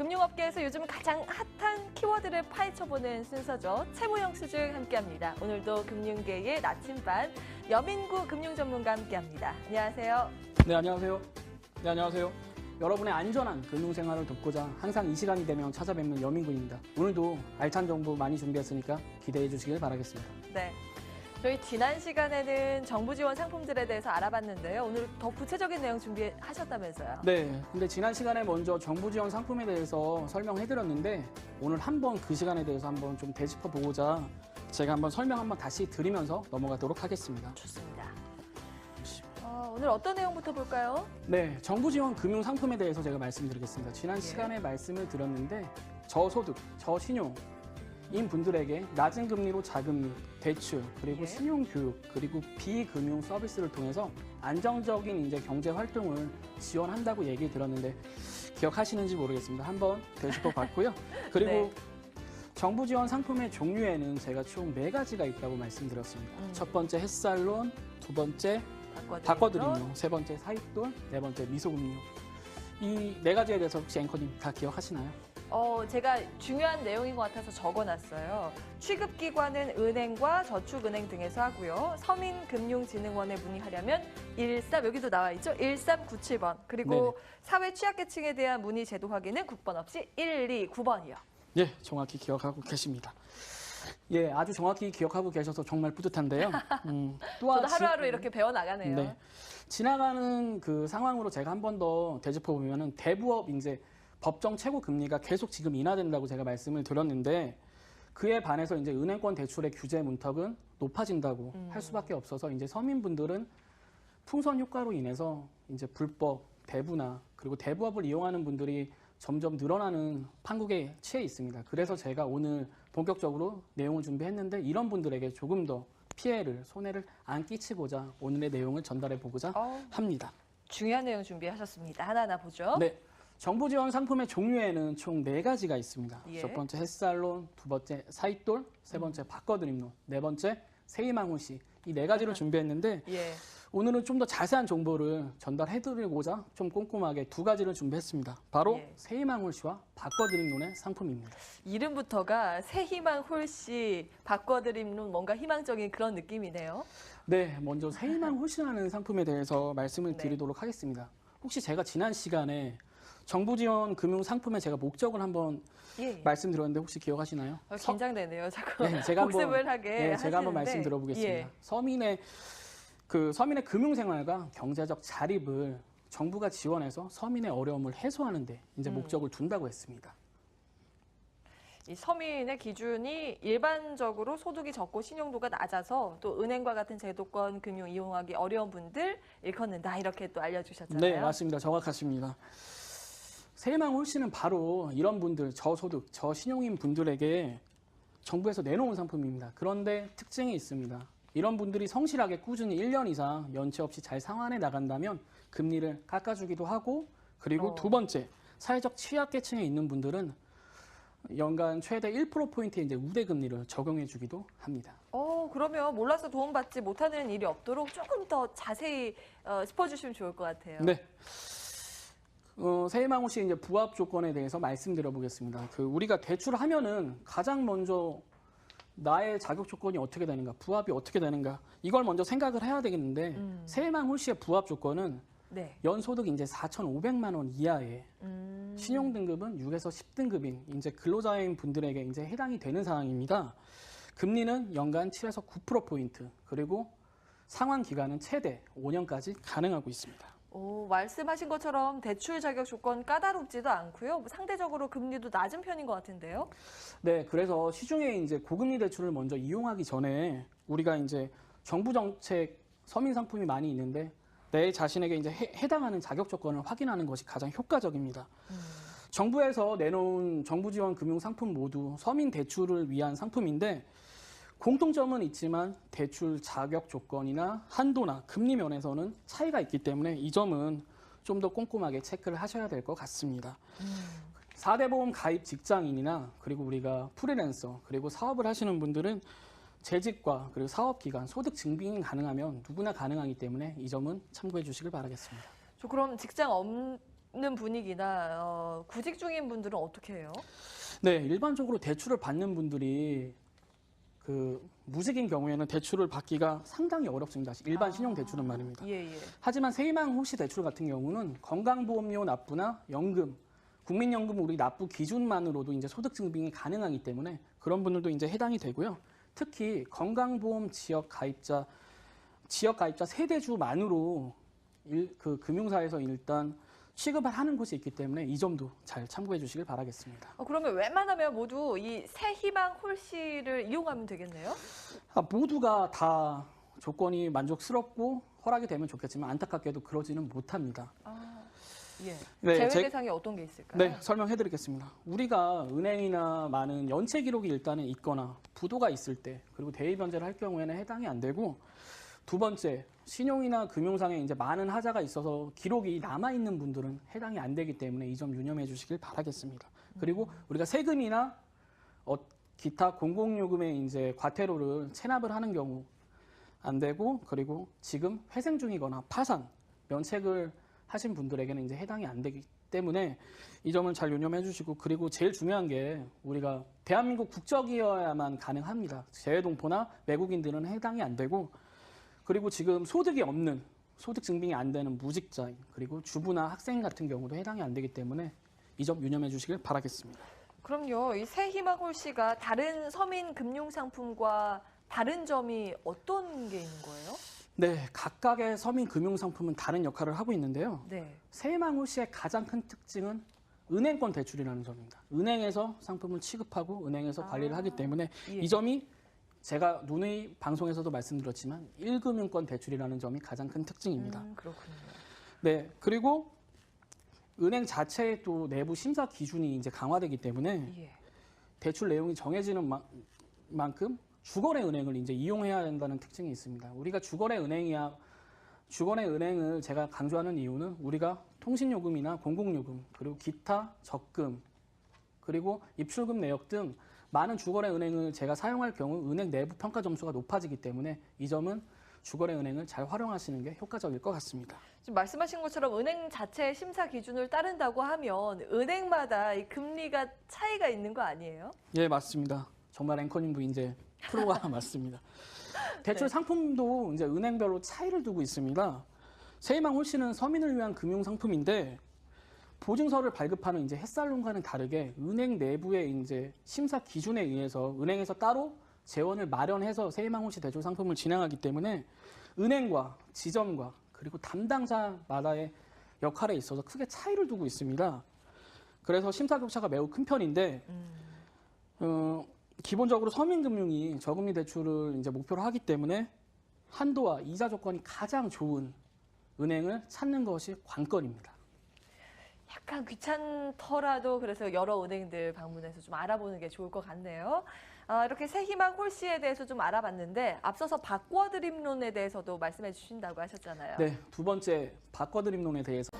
금융업계에서 요즘 가장 핫한 키워드를 파헤쳐보는 순서죠. 최무영 수중 함께합니다. 오늘도 금융계의 나침반 여민구 금융전문가 함께합니다. 안녕하세요. 네, 안녕하세요. 네, 안녕하세요. 여러분의 안전한 금융생활을 돕고자 항상 이 시간이 되면 찾아뵙는 여민구입니다. 오늘도 알찬 정보 많이 준비했으니까 기대해 주시길 바라겠습니다. 네. 저희 지난 시간에는 정부 지원 상품들에 대해서 알아봤는데요. 오늘 더 구체적인 내용 준비하셨다면서요. 네, 근데 지난 시간에 먼저 정부 지원 상품에 대해서 설명해 드렸는데 오늘 한번 그 시간에 대해서 한번 좀 되짚어 보고자 제가 한번 설명 한번 다시 드리면서 넘어가도록 하겠습니다. 좋습니다. 어, 오늘 어떤 내용부터 볼까요? 네, 정부 지원 금융 상품에 대해서 제가 말씀드리겠습니다. 지난 예. 시간에 말씀을 드렸는데 저소득, 저신용 인 분들에게 낮은 금리로 자금리, 대출, 그리고 예. 신용 교육, 그리고 비금융 서비스를 통해서 안정적인 이제 경제 활동을 지원한다고 얘기 들었는데 기억하시는지 모르겠습니다. 한번 되짚어 봤고요. 그리고 네. 정부 지원 상품의 종류에는 제가 총 네 가지가 있다고 말씀드렸습니다. 음. 첫 번째 햇살론, 두 번째. 바꿔드림료, 세 번째 사익돈, 네 번째 미소금융. 이네 가지에 대해서 혹시 앵커님 다 기억하시나요? 어, 제가 중요한 내용인 것 같아서 적어놨어요. 취급기관은 은행과 저축은행 등에서 하고요. 서민금융진흥원에 문의하려면 13, 여기도 나와 있죠? 1397번. 그리고 네네. 사회 취약계층에 대한 문의 제도 확인은 국번 없이 129번이요. 예, 정확히 기억하고 계십니다. 예, 아주 정확히 기억하고 계셔서 정말 뿌듯한데요. 음, 또한 저도 하루하루 지- 이렇게 배워나가네요. 네. 지나가는 그 상황으로 제가 한 번 더 되짚어 보면은 대부업 이제 법정 최고 금리가 계속 지금 인하된다고 제가 말씀을 드렸는데 그에 반해서 이제 은행권 대출의 규제 문턱은 높아진다고 음. 할 수밖에 없어서 이제 서민분들은 풍선 효과로 인해서 이제 불법 대부나 그리고 대부업을 이용하는 분들이 점점 늘어나는 판국에 취해 있습니다. 그래서 제가 오늘 본격적으로 내용을 준비했는데 이런 분들에게 조금 더 피해를 손해를 안 끼치고자 오늘의 내용을 전달해 보고자 어, 합니다. 중요한 내용 준비하셨습니다. 하나하나 보죠. 네. 정부 지원 상품의 종류에는 총 네 가지가 있습니다. 예. 첫 번째 햇살론, 두 번째 사익돌, 세 번째 바꿔드림론, 네 번째 세이망호시 이 네 가지를 준비했는데 예. 오늘은 좀 더 자세한 정보를 전달해드리고자 좀 꼼꼼하게 두 가지를 준비했습니다. 바로 예. 세이망홀씨와 바꿔드림론의 상품입니다. 이름부터가 새 희망 홀씨 바꿔드림론 뭔가 희망적인 그런 느낌이네요. 네, 먼저 세이망홀씨라는 상품에 대해서 말씀을 네. 드리도록 하겠습니다. 혹시 제가 지난 시간에 정부 지원 금융 상품의 제가 목적을 한번 예. 말씀드렸는데 혹시 기억하시나요? 어, 서- 긴장되네요. 자꾸 네, 제가 복습을 하게 네, 제가 한번. 말씀 들어보겠습니다. 예. 서민의 그 서민의 금융 생활과 경제적 자립을 정부가 지원해서 서민의 어려움을 해소하는데 이제 음. 목적을 둔다고 했습니다. 이 서민의 기준이 일반적으로 소득이 적고 신용도가 낮아서 또 은행과 같은 제도권 금융 이용하기 어려운 분들 일컫는다 이렇게 또 알려주셨잖아요. 네, 맞습니다. 정확하십니다. 세망 홀씨는 바로 이런 분들 저소득, 저신용인 분들에게 정부에서 내놓은 상품입니다. 그런데 특징이 있습니다. 이런 분들이 성실하게 꾸준히 1년 이상 연체 없이 잘 상환해 나간다면 금리를 깎아주기도 하고 그리고 어. 두 번째 사회적 취약계층에 있는 분들은 연간 최대 1%포인트의 이제 우대 금리를 적용해 주기도 합니다. 어 그러면 몰라서 도움받지 못하는 일이 없도록 조금 더 자세히 어, 짚어주시면 좋을 것 같아요. 네. 어, 세이망호 씨 이제 부합 조건에 대해서 말씀드려 보겠습니다. 그 우리가 대출을 하면은 가장 먼저 나의 자격 조건이 어떻게 되는가, 부합이 어떻게 되는가 이걸 먼저 생각을 해야 되겠는데 음. 세이망호 씨의 부합 조건은 네. 연소득 이제 4,500만 원 이하에 음. 신용 등급은 6에서 10등급인 이제 근로자인 분들에게 이제 해당이 되는 상황입니다. 금리는 연간 7에서 9% 포인트 그리고 상환 기간은 최대 5년까지 가능하고 있습니다. 오, 말씀하신 것처럼 대출 자격 조건 까다롭지도 않고요. 상대적으로 금리도 낮은 편인 것 같은데요. 네, 그래서 시중에 이제 고금리 대출을 먼저 이용하기 전에 우리가 이제 정부 정책 서민 상품이 많이 있는데 내 자신에게 이제 해, 해당하는 자격 조건을 확인하는 것이 가장 효과적입니다. 정부에서 내놓은 정부 지원 금융 상품 모두 서민 대출을 위한 상품인데 공통점은 있지만 대출 자격 조건이나 한도나 금리 면에서는 차이가 있기 때문에 이 점은 좀 더 꼼꼼하게 체크를 하셔야 될 것 같습니다. 4대 보험 가입 직장인이나 그리고 우리가 프리랜서 그리고 사업을 하시는 분들은 재직과 그리고 사업 기간 소득 증빙이 가능하면 누구나 가능하기 때문에 이 점은 참고해 주시길 바라겠습니다. 저 그럼 직장 없, 있는 분위기나 어, 구직 중인 분들은 어떻게 해요? 네, 일반적으로 대출을 받는 분들이 그 무직인 경우에는 대출을 받기가 상당히 어렵습니다. 일반 아. 신용 대출은 말입니다. 예, 예. 하지만 세희망 호시 대출 같은 경우는 건강보험료 납부나 연금, 국민연금 우리 납부 기준만으로도 이제 소득 증빙이 가능하기 때문에 그런 분들도 이제 해당이 되고요. 특히 건강보험 지역 가입자 지역 가입자 세대주만으로 일, 그 금융사에서 일단 취급을 하는 곳이 있기 때문에 이 점도 잘 참고해 주시길 바라겠습니다. 어, 그러면 웬만하면 모두 이 새희망 홀씨를 이용하면 되겠네요? 아, 모두가 다 조건이 만족스럽고 허락이 되면 좋겠지만 안타깝게도 그러지는 못합니다. 아, 예. 네, 제외 제- 대상이 어떤 게 있을까요? 네, 설명해 드리겠습니다. 우리가 은행이나 많은 연체 기록이 일단은 있거나 부도가 있을 때 그리고 대위 변제를 할 경우에는 해당이 안 되고 두 번째 신용이나 금융상에 이제 많은 하자가 있어서 기록이 남아 있는 분들은 해당이 안 되기 때문에 이 점 유념해 주시길 바라겠습니다. 그리고 우리가 세금이나 어, 기타 공공요금에 이제 과태료를 체납을 하는 경우 안 되고 그리고 지금 회생 중이거나 파산 면책을 하신 분들에게는 이제 해당이 안 되기 때문에 이 점은 잘 유념해 주시고 그리고 제일 중요한 게 우리가 대한민국 국적이어야만 가능합니다. 재외동포나 외국인들은 해당이 안 되고 그리고 지금 소득이 없는 소득 증빙이 안 되는 무직자인 그리고 주부나 학생 같은 경우도 해당이 안 되기 때문에 이 점 유념해 주시길 바라겠습니다. 그럼요. 이 새희망 홀 씨가 다른 서민 금융 상품과 다른 점이 어떤 게 있는 거예요? 네, 각각의 서민 금융 상품은 다른 역할을 하고 있는데요. 네. 세망호 씨의 가장 큰 특징은 은행권 대출이라는 점입니다. 은행에서 상품을 취급하고 은행에서 아. 관리를 하기 때문에 예. 이 점이 제가 누누이 방송에서도 말씀드렸지만 1금융권 대출이라는 점이 가장 큰 특징입니다. 음, 그렇군요. 네, 그리고 은행 자체의 또 내부 심사 기준이 이제 강화되기 때문에 예. 대출 내용이 정해지는 마- 만큼 주거래 은행을 이제 이용해야 된다는 특징이 있습니다. 우리가 주거래 은행이야 주거래 은행을 제가 강조하는 이유는 우리가 통신요금이나 공공요금 그리고 기타 적금 그리고 입출금 내역 등 많은 주거래 은행을 제가 사용할 경우 은행 내부 평가 점수가 높아지기 때문에 이 점은 주거래 은행을 잘 활용하시는 게 효과적일 것 같습니다. 지금 말씀하신 것처럼 은행 자체의 심사 기준을 따른다고 하면 은행마다 이 금리가 차이가 있는 거 아니에요? 예, 맞습니다. 정말 앵커님도 이제 프로가 맞습니다. 대출 네. 상품도 이제 은행별로 차이를 두고 있습니다. 세희망 홀씨는 서민을 위한 금융 상품인데 보증서를 발급하는 이제 햇살론과는 다르게 은행 내부의 이제 심사 기준에 의해서 은행에서 따로 재원을 마련해서 홀씨 대출 상품을 진행하기 때문에 은행과 지점과 그리고 담당자마다의 역할에 있어서 크게 차이를 두고 있습니다. 그래서 심사 격차가 매우 큰 편인데 음. 어, 기본적으로 서민금융이 저금리 대출을 이제 목표로 하기 때문에 한도와 이자 조건이 가장 좋은 은행을 찾는 것이 관건입니다. 약간 귀찮더라도 그래서 여러 은행들 방문해서 좀 알아보는 게 좋을 것 같네요. 아, 이렇게 새희망 홀씨에 대해서 좀 알아봤는데 앞서서 바꿔드림론에 대해서도 말씀해 주신다고 하셨잖아요. 네, 두 번째 바꿔드림론에 대해서